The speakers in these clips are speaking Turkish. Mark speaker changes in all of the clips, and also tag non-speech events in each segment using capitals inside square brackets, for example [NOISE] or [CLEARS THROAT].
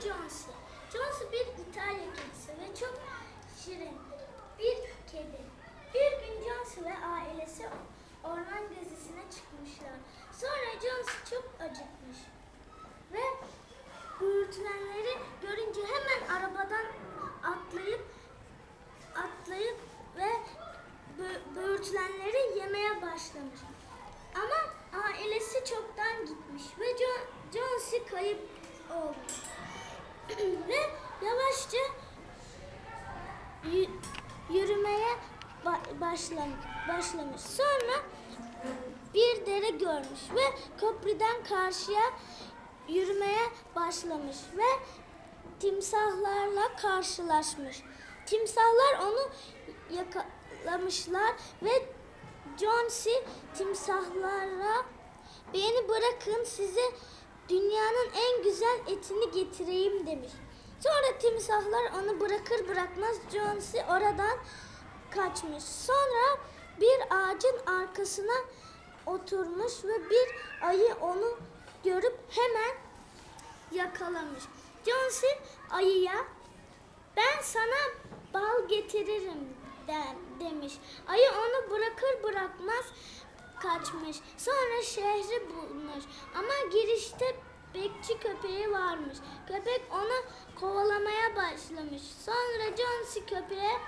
Speaker 1: Jonesy. Jonesy bir İtalya kedisi ve çok şirin bir kedi. Bir gün Jonesy ve ailesi orman gezisine çıkmışlar. Sonra Jonesy çok acıkmış ve böğürtlenleri görünce hemen arabadan atlayıp atlayıp ve bö- böğürtlenleri yemeye başlamış. Ama ailesi çoktan gitmiş ve Jo- Jonesy kayıp olmuş. [CLEARS THROAT] ve yavaşça yürümeye ba- başlam- başlamış. Sonra bir dere görmüş ve köprüden karşıya yürümeye başlamış ve timsahlarla karşılaşmış. Timsahlar onu yakalamışlar ve Jonesy timsahlara beni bırakın size dünyanın en güzel etini getireyim demiş. Sonra timsahlar onu bırakır bırakmaz Jonesy oradan kaçmış. Sonra bir ağacın arkasına oturmuş ve bir ayı onu görüp hemen yakalamış. Jonesy ayıya ben sana bal getiririm de, demiş. Ayı onu bırakır bırakmaz kaçmış. Sonra şehri bulmuş. Ama girişte bekçi köpeği varmış. Köpek onu kovalamaya başlamış. Sonra Jonesy köpeğe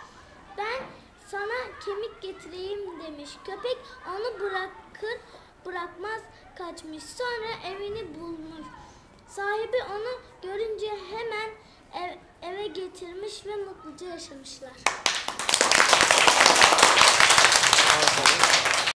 Speaker 1: ben sana kemik getireyim demiş. Köpek onu bırakır bırakmaz kaçmış. Sonra evini bulmuş. Sahibi onu görünce hemen ev- eve getirmiş ve mutluca yaşamışlar.